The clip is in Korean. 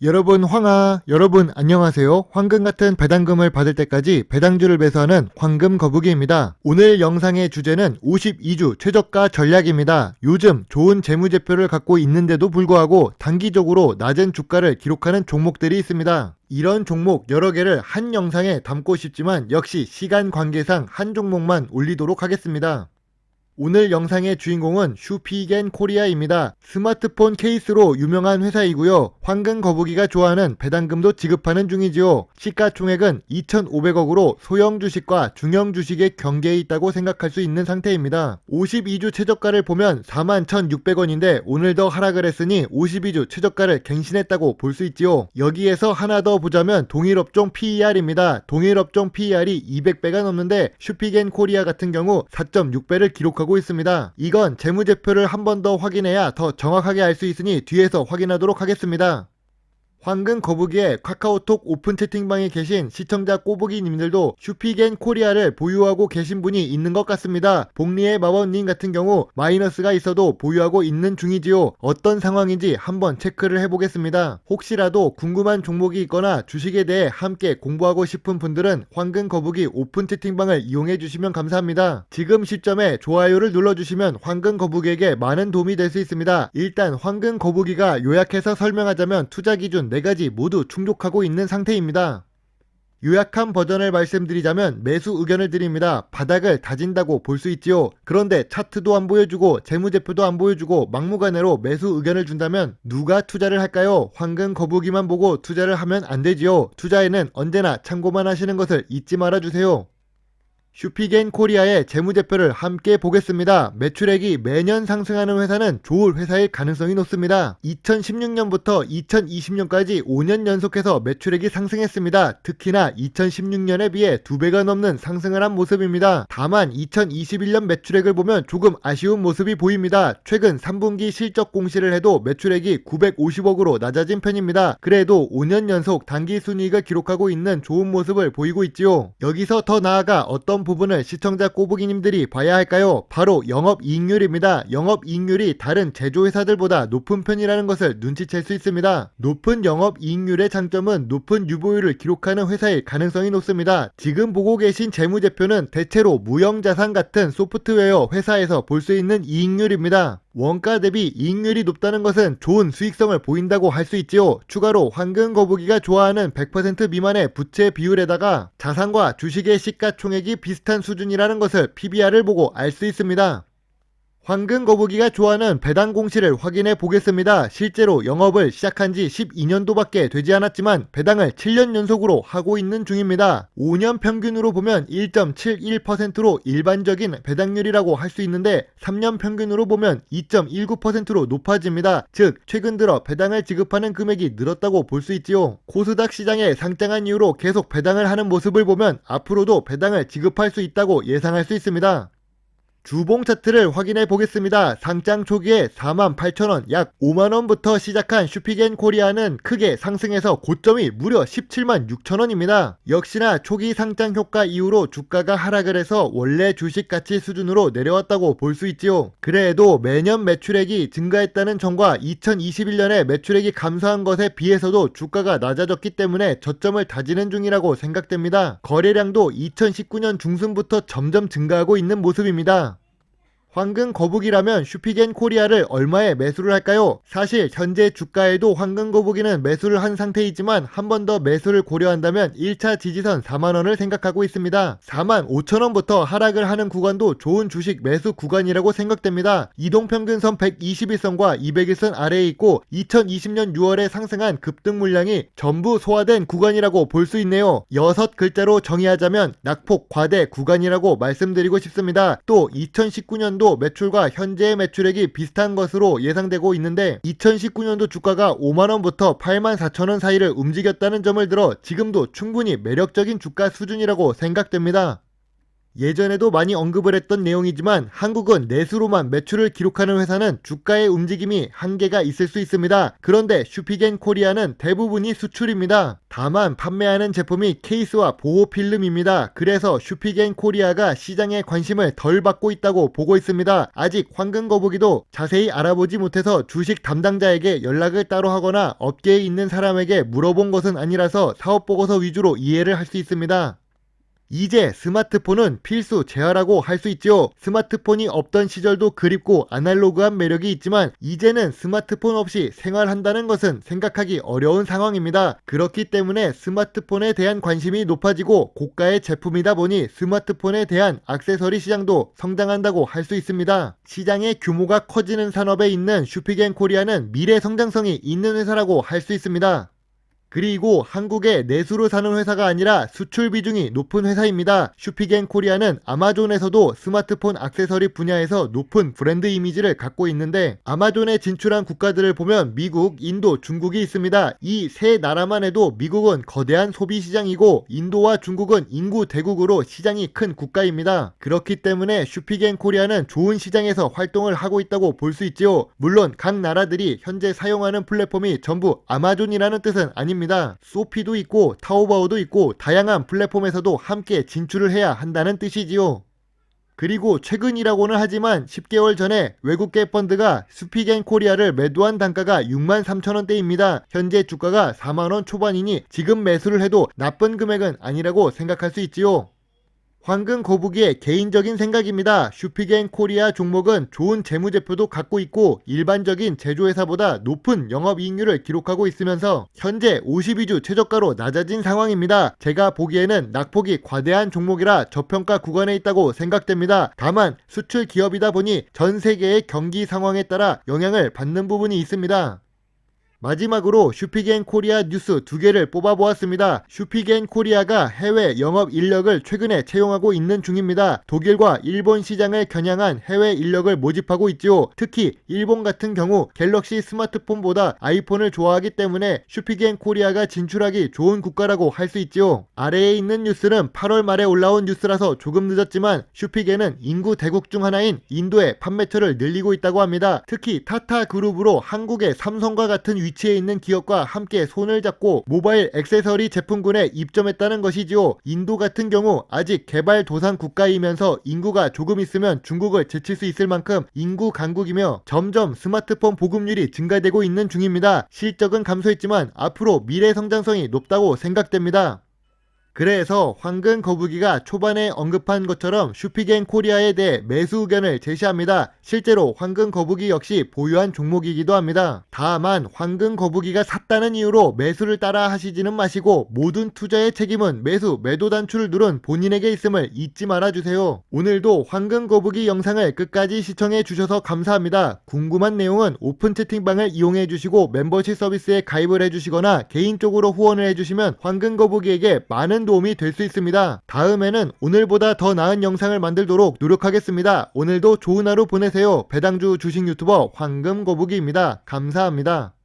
여러분 황하, 여러분 안녕하세요. 황금 같은 배당금을 받을 때까지 배당주를 매수하는 황금 거북이입니다. 오늘 영상의 주제는 52주 최저가 전략입니다. 요즘 좋은 재무제표를 갖고 있는데도 불구하고 단기적으로 낮은 주가를 기록하는 종목들이 있습니다. 이런 종목 여러 개를 한 영상에 담고 싶지만 역시 시간 관계상 한 종목만 올리도록 하겠습니다. 오늘 영상의 주인공은 슈피겐 코리아입니다. 스마트폰 케이스로 유명한 회사이고요. 황금 거북이가 좋아하는 배당금도 지급하는 중이지요. 시가총액은 2,500억으로 소형 주식과 중형 주식의 경계에 있다고 생각할 수 있는 상태입니다. 52주 최저가를 보면 41,600원인데 오늘 더 하락을 했으니 52주 최저가를 갱신했다고 볼 수 있지요. 여기에서 하나 더 보자면 동일업종 PER입니다. 동일업종 PER이 200배가 넘는데 슈피겐 코리아 같은 경우 4.6배를 기록하고 있습니다. 이건 재무제표를 한 번 더 확인해야 더 정확하게 알 수 있으니 뒤에서 확인하도록 하겠습니다. 황금 거북이의 카카오톡 오픈 채팅방에 계신 시청자 꼬부기님들도 슈피겐 코리아를 보유하고 계신 분이 있는 것 같습니다. 복리의 마법님 같은 경우 마이너스가 있어도 보유하고 있는 중이지요. 어떤 상황인지 한번 체크를 해보겠습니다. 혹시라도 궁금한 종목이 있거나 주식에 대해 함께 공부하고 싶은 분들은 황금 거북이 오픈 채팅방을 이용해 주시면 감사합니다. 지금 시점에 좋아요를 눌러주시면 황금 거북이에게 많은 도움이 될 수 있습니다. 일단 황금 거북이가 요약해서 설명하자면 투자 기준 4가지 모두 충족하고 있는 상태입니다. 요약한 버전을 말씀드리자면 매수 의견을 드립니다. 바닥을 다진다고 볼 수 있지요. 그런데 차트도 안 보여주고 재무제표도 안 보여주고 막무가내로 매수 의견을 준다면 누가 투자를 할까요? 황금 거북이만 보고 투자를 하면 안 되지요. 투자에는 언제나 참고만 하시는 것을 잊지 말아주세요. 슈피겐 코리아의 재무제표를 함께 보겠습니다. 매출액이 매년 상승하는 회사는 좋을 회사일 가능성이 높습니다. 2016년부터 2020년까지 5년 연속해서 매출액이 상승했습니다. 특히나 2016년에 비해 2배가 넘는 상승을 한 모습입니다. 다만 2021년 매출액을 보면 조금 아쉬운 모습이 보입니다. 최근 3분기 실적 공시를 해도 매출액이 950억으로 낮아진 편입니다. 그래도 5년 연속 단기 순이익을 기록하고 있는 좋은 모습을 보이고 있지요. 여기서 더 나아가 어떤 부분을 시청자 꼬부기님들이 봐야 할까요? 바로 영업이익률입니다. 영업이익률이 다른 제조회사들보다 높은 편이라는 것을 눈치챌 수 있습니다. 높은 영업이익률의 장점은 높은 유보율을 기록하는 회사일 가능성이 높습니다. 지금 보고 계신 재무제표는 대체로 무형자산 같은 소프트웨어 회사에서 볼 수 있는 이익률입니다. 원가 대비 이익률이 높다는 것은 좋은 수익성을 보인다고 할 수 있지요. 추가로 황금 거북이가 좋아하는 100% 미만의 부채 비율에다가 자산과 주식의 시가총액이 비슷한 수준이라는 것을 PBR을 보고 알 수 있습니다. 황금 거북이가 좋아하는 배당 공시를 확인해 보겠습니다. 실제로 영업을 시작한 지 12년도밖에 되지 않았지만 배당을 7년 연속으로 하고 있는 중입니다. 5년 평균으로 보면 1.71%로 일반적인 배당률이라고 할 수 있는데 3년 평균으로 보면 2.19%로 높아집니다. 즉 최근 들어 배당을 지급하는 금액이 늘었다고 볼 수 있지요. 코스닥 시장에 상장한 이후로 계속 배당을 하는 모습을 보면 앞으로도 배당을 지급할 수 있다고 예상할 수 있습니다. 주봉 차트를 확인해 보겠습니다. 상장 초기에 48,000원, 약 5만원부터 시작한 슈피겐 코리아는 크게 상승해서 고점이 무려 17만 6천원입니다. 역시나 초기 상장 효과 이후로 주가가 하락을 해서 원래 주식 가치 수준으로 내려왔다고 볼 수 있지요. 그래도 매년 매출액이 증가했다는 점과 2021년에 매출액이 감소한 것에 비해서도 주가가 낮아졌기 때문에 저점을 다지는 중이라고 생각됩니다. 거래량도 2019년 중순부터 점점 증가하고 있는 모습입니다. 황금 거북이라면 슈피겐 코리아를 얼마에 매수를 할까요? 사실 현재 주가에도 황금 거북이는 매수를 한 상태이지만 한 번 더 매수를 고려한다면 1차 지지선 4만원을 생각하고 있습니다. 4만 5천원부터 하락을 하는 구간도 좋은 주식 매수 구간이라고 생각됩니다. 이동평균선 121선과 201선 아래에 있고 2020년 6월에 상승한 급등 물량이 전부 소화된 구간이라고 볼 수 있네요. 여섯 글자로 정의하자면 낙폭 과대 구간이라고 말씀드리고 싶습니다. 또 2019년 2019년도 매출과 현재의 매출액이 비슷한 것으로 예상되고 있는데 2019년도 주가가 5만원부터 8만 4천원 사이를 움직였다는 점을 들어 지금도 충분히 매력적인 주가 수준이라고 생각됩니다. 예전에도 많이 언급을 했던 내용이지만 한국은 내수로만 매출을 기록하는 회사는 주가의 움직임이 한계가 있을 수 있습니다. 그런데 슈피겐 코리아는 대부분이 수출입니다. 다만 판매하는 제품이 케이스와 보호 필름입니다. 그래서 슈피겐 코리아가 시장에 관심을 덜 받고 있다고 보고 있습니다. 아직 황금 거북이도 자세히 알아보지 못해서 주식 담당자에게 연락을 따로 하거나 업계에 있는 사람에게 물어본 것은 아니라서 사업 보고서 위주로 이해를 할 수 있습니다. 이제 스마트폰은 필수 재활하고 할 수 있지요. 스마트폰이 없던 시절도 그립고 아날로그한 매력이 있지만 이제는 스마트폰 없이 생활한다는 것은 생각하기 어려운 상황입니다. 그렇기 때문에 스마트폰에 대한 관심이 높아지고 고가의 제품이다 보니 스마트폰에 대한 액세서리 시장도 성장한다고 할 수 있습니다. 시장의 규모가 커지는 산업에 있는 슈피겐 코리아는 미래 성장성이 있는 회사라고 할 수 있습니다. 그리고 한국의 내수로 사는 회사가 아니라 수출 비중이 높은 회사입니다. 슈피겐 코리아는 아마존에서도 스마트폰 액세서리 분야에서 높은 브랜드 이미지를 갖고 있는데 아마존에 진출한 국가들을 보면 미국, 인도, 중국이 있습니다. 이 세 나라만 해도 미국은 거대한 소비 시장이고 인도와 중국은 인구 대국으로 시장이 큰 국가입니다. 그렇기 때문에 슈피겐 코리아는 좋은 시장에서 활동을 하고 있다고 볼 수 있지요. 물론 각 나라들이 현재 사용하는 플랫폼이 전부 아마존이라는 뜻은 아닙니다. 소피도 있고 타오바오도 있고 다양한 플랫폼에서도 함께 진출을 해야 한다는 뜻이지요. 그리고 최근이라고는 하지만 10개월 전에 외국계 펀드가 스피겐 코리아를 매도한 단가가 6만 3천 원대입니다. 현재 주가가 4만 원 초반이니 지금 매수를 해도 나쁜 금액은 아니라고 생각할 수 있지요. 황금 거북이의 개인적인 생각입니다. 슈피겐 코리아 종목은 좋은 재무제표도 갖고 있고 일반적인 제조회사보다 높은 영업이익률을 기록하고 있으면서 현재 52주 최저가로 낮아진 상황입니다. 제가 보기에는 낙폭이 과대한 종목이라 저평가 구간에 있다고 생각됩니다. 다만 수출 기업이다 보니 전 세계의 경기 상황에 따라 영향을 받는 부분이 있습니다. 마지막으로 슈피겐 코리아 뉴스 두 개를 뽑아보았습니다. 슈피겐 코리아가 해외 영업 인력을 최근에 채용하고 있는 중입니다. 독일과 일본 시장을 겨냥한 해외 인력을 모집하고 있지요. 특히 일본 같은 경우 갤럭시 스마트폰보다 아이폰을 좋아하기 때문에 슈피겐 코리아가 진출하기 좋은 국가라고 할 수 있지요. 아래에 있는 뉴스는 8월 말에 올라온 뉴스라서 조금 늦었지만 슈피겐은 인구 대국 중 하나인 인도의 판매처를 늘리고 있다고 합니다. 특히 타타 그룹으로 한국의 삼성과 같은 위치에 있는 기업과 함께 손을 잡고 모바일 액세서리 제품군에 입점했다는 것이지요. 인도 같은 경우 아직 개발 도상 국가이면서 인구가 조금 있으면 중국을 제칠 수 있을 만큼 인구 강국이며 점점 스마트폰 보급률이 증가되고 있는 중입니다. 실적은 감소했지만 앞으로 미래 성장성이 높다고 생각됩니다. 그래서 황금 거북이가 초반에 언급한 것처럼 슈피겐 코리아에 대해 매수 의견을 제시합니다. 실제로 황금 거북이 역시 보유한 종목이기도 합니다. 다만 황금 거북이가 샀다는 이유로 매수를 따라 하시지는 마시고 모든 투자의 책임은 매수, 매도 단추를 누른 본인에게 있음을 잊지 말아주세요. 오늘도 황금 거북이 영상을 끝까지 시청해 주셔서 감사합니다. 궁금한 내용은 오픈 채팅방을 이용해 주시고 멤버십 서비스에 가입을 해 주시거나 개인적으로 후원을 해 주시면 황금 거북이에게 많은 도움이 될 수 있습니다. 다음에는 오늘보다 더 나은 영상을 만들도록 노력하겠습니다. 오늘도 좋은 하루 보내세요. 배당주 주식 유튜버 황금 거북이입니다. 감사합니다.